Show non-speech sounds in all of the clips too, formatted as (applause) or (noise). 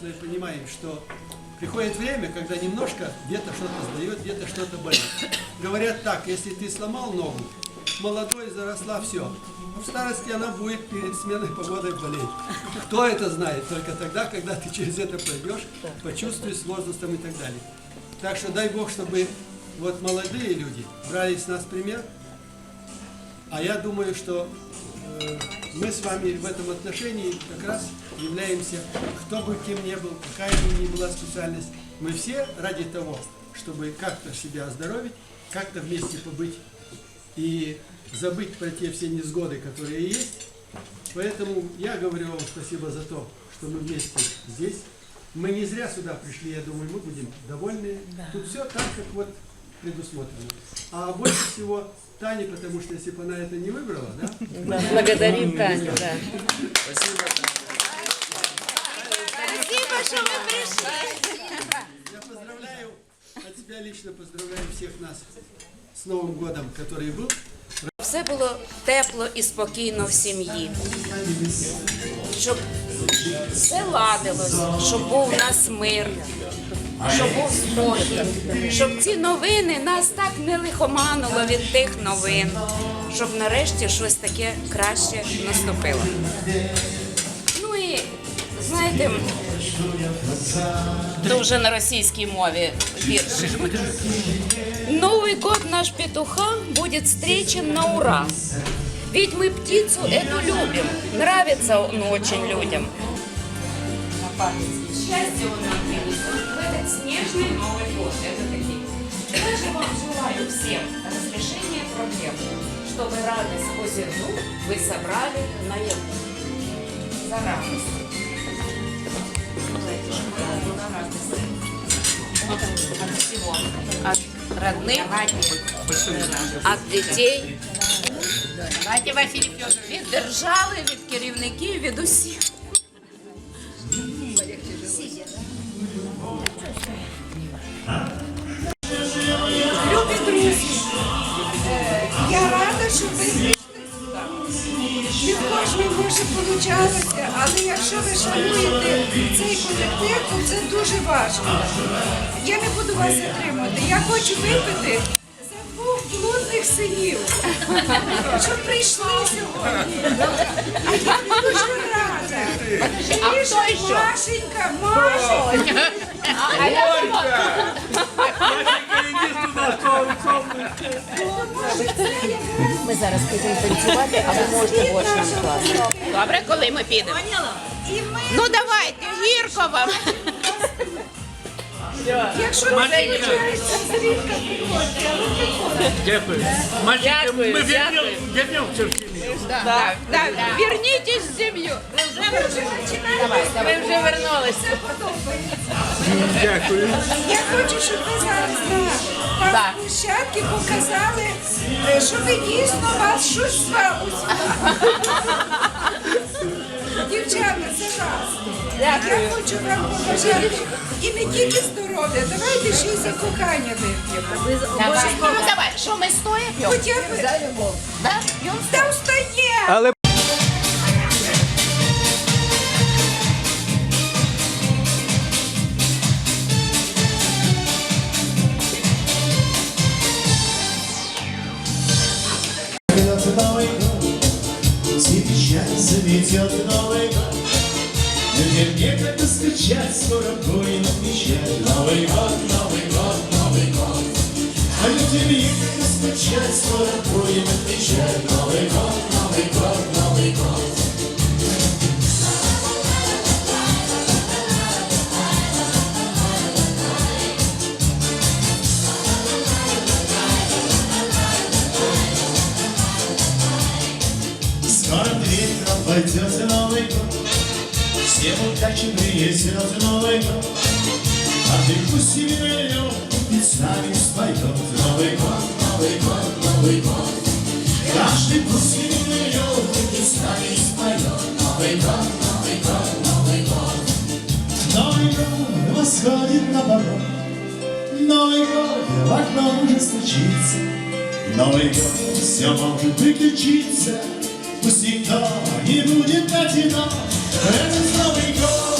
Мы понимаем, что приходит время, когда немножко где-то что-то сдает, где-то что-то болит. Говорят так, если ты сломал ногу, молодой заросла, все. В старости она будет перед сменой погоды болеть. Кто это знает? Только тогда, когда ты через это пройдешь, почувствуешь с возрастом и так далее. Так что дай Бог, чтобы вот молодые люди брали с нас пример. А я думаю, что э, мы с вами в этом отношении как раз являемся, кто бы кем ни был, какая бы ни была специальность, мы все ради того, чтобы как-то себя оздоровить, как-то вместе побыть и забыть про те все несгоды, которые есть. Поэтому я говорю вам спасибо за то, что мы вместе здесь. Мы не зря сюда пришли, я думаю, мы будем довольны. Тут все так, как вот предусмотрено. А больше всего Тане, потому что если бы она это не выбрала, да, Благодарим Таню, да. Спасибо, що ви прийшли. я поздравляю, от себя лично поздравляю всех нас с Новым годом, который был. Все було тепло і спокійно в сім'ї. Щоб все ладилось, щоб був у нас мир, щоб був спокій, щоб ці новини нас так не лихомануло від тих новин, щоб нарешті щось таке краще наступило. Ну і знаєте, то вже на російській мові віршик. Новый год наш петуха будет встречен на ура. Ведь мы птицу эту любим, нравится он очень людям. Счастье он нам принесет в этот снежный Новый год. Это такие. Даже вам желаю всем разрешения проблем, чтобы радость озерну вы собрали наяву. За радость. Давайте, чтобы мы на радость. От всего. От родных, от дітей, від держави, від керівників, від усіх. Дуже важливо. Я не буду вас затримувати. Я хочу випити за двох блудних синів, що прийшли сьогодні. А я дуже рада. А хто? Машенька, Машенька. Ми зараз підемо танцювати, а ви можете в очному класі. Добре, коли ми підемо? І ми Ну давайте, гірко вам. Якщо не виходить, зрідка приходьте, але приходьте. Дякую. Мальчики, Дякую, мы дякую. вернем, вернемся в семью. Вернітесь в сім'ю. Ви вже, вернулися. Дякую. Я хочу, щоб ви зараз на Так. площадці показали, е, що ви дійсно вас щось свалося. (laughs) Дівчата, це раз. Я хочу вам побажати і не тільки здоров'я, давайте ще й за кохання вип'ємо. Давай. Ну давай, що ми стоя п'ємо? Хоча б Да? П'ємо? та встає. Придет Новый год, сейчас заметет Новый год. Людям некогда скучать, скоро будет отмечать Новый год, Новый год, Новый год. А людям некогда скучать, скоро будем отмечать Новый год, Новый год, Новый год. Скоро ветром пойдет Новый год, Всем удачи принесет Новый год. Себе лед, и с нами споет Новый год, Новый год, Новый год. Каждый пусть лед, и с нами споет Новый год, Новый год, Новый год. Новый год восходит на порог, Новый год в окно уже стучится, Новый год все может приключиться, Пусть никто не будет одинок, этот Новый год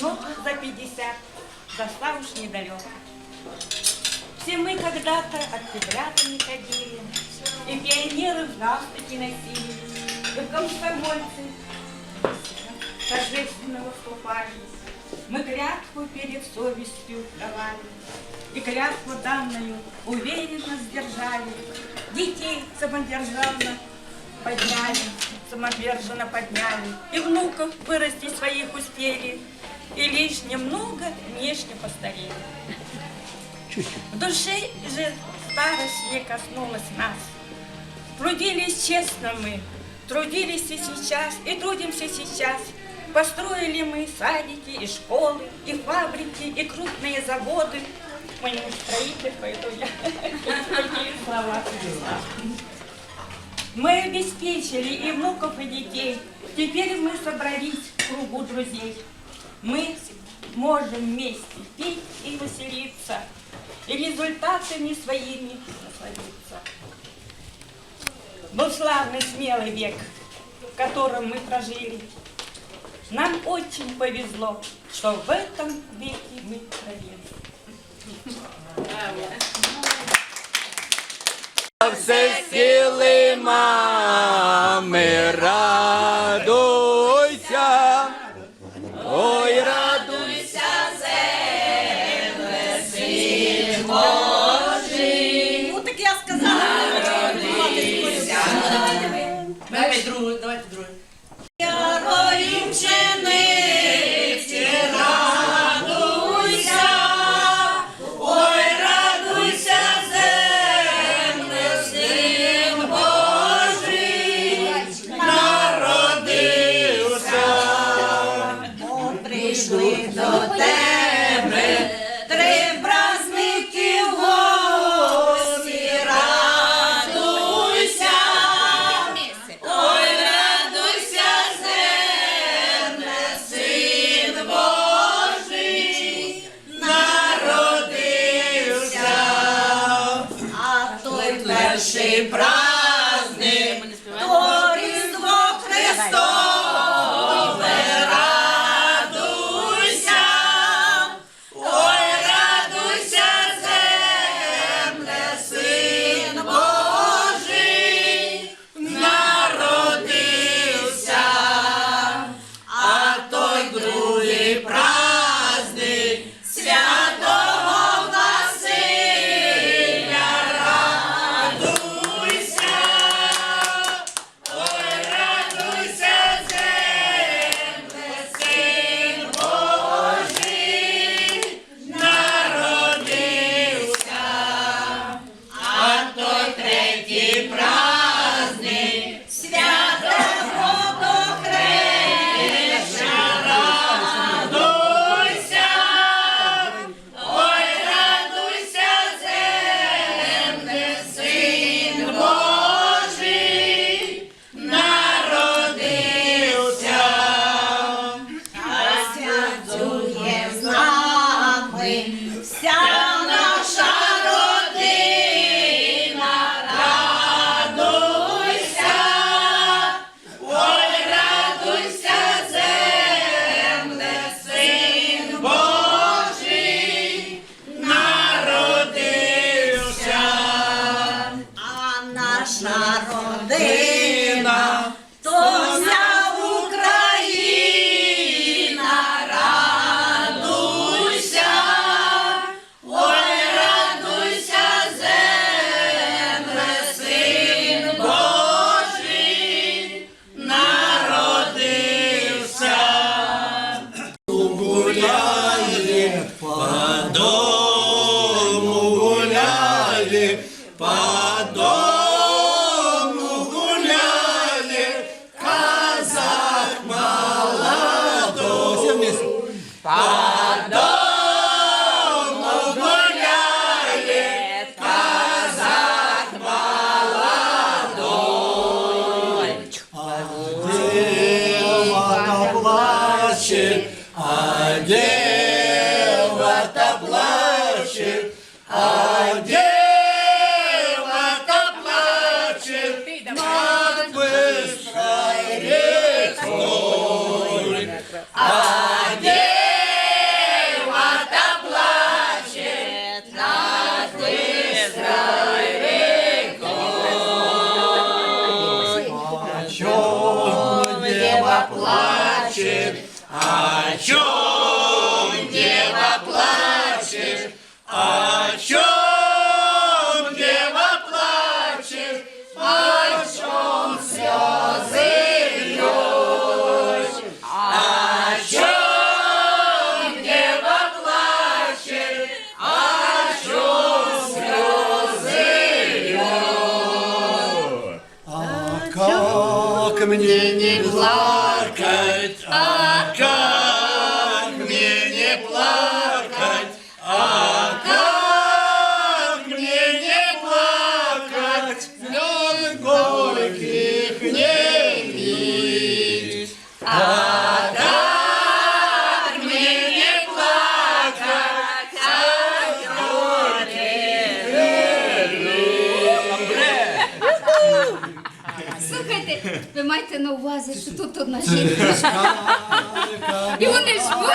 давно за 50, достав уж недалеко. Все мы когда-то октябрятами ходили, и пионеры в галстуки носили, и в комсомольцы торжественно выступали. Мы клятву перед совестью давали, и клятву данную уверенно сдержали. Детей самодержавно подняли, самоверженно подняли, и внуков вырастить своих успели, и лишь немного внешне постарели. В душе же старость не коснулась нас. Трудились честно мы, трудились и сейчас, и трудимся сейчас. Построили мы садики и школы, и фабрики, и крупные заводы. Мы не строитель, поэтому я такие слова. Мы обеспечили и внуков, и детей. Теперь мы собрались в кругу друзей. Мы можем вместе пить и веселиться, и результатами своими насладиться. Был славный, смелый век, в котором мы прожили. Нам очень повезло, что в этом веке мы родились. Все сили мами, перший праздник, син, а чого? It's a uh, майте на увазі, що тут одна жінка. І вони ж будуть.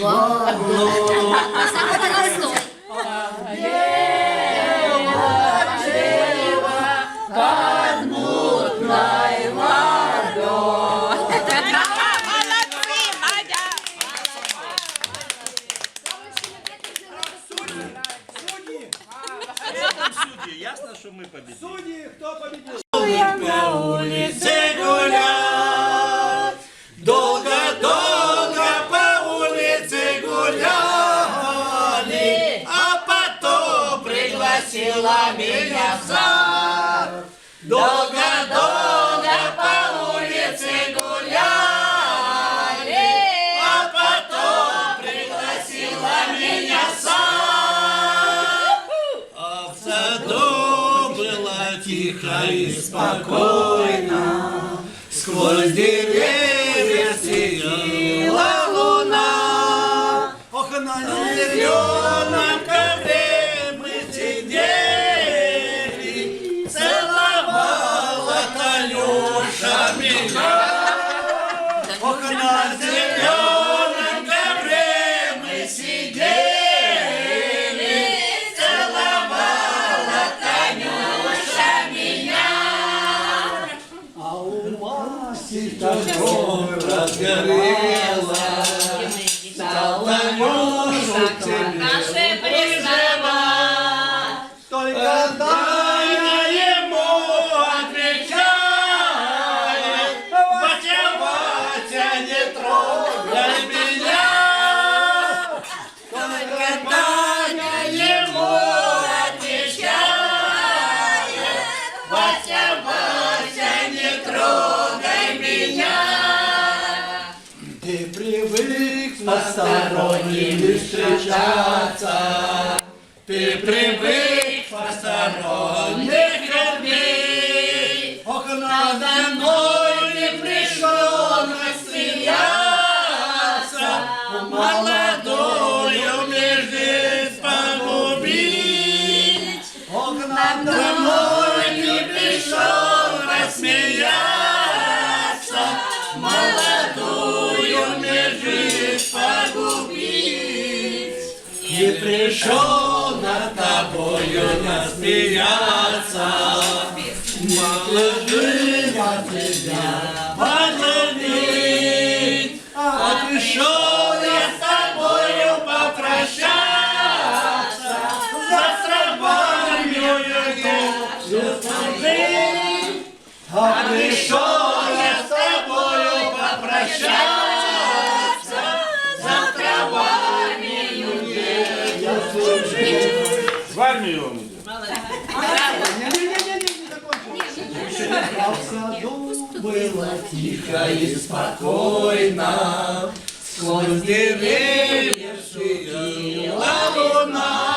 Благо. носила меня в зад. Долго-долго по улице гуляли, а потом пригласила меня в сад. А в саду было тихо и спокойно, сквозь деревья сияла луна. Ох, на зеленом посторонним встречаться, ты привык посторонним. погубить, И пришел над тобою насмеяться. Малыши я тебя подловить, А пришел я с тобою попрощаться. За срамную душу А пришел я с тобою попрощаться. В армию он идет. А в саду было тихо и спокойно, Сквозь деревья светила луна.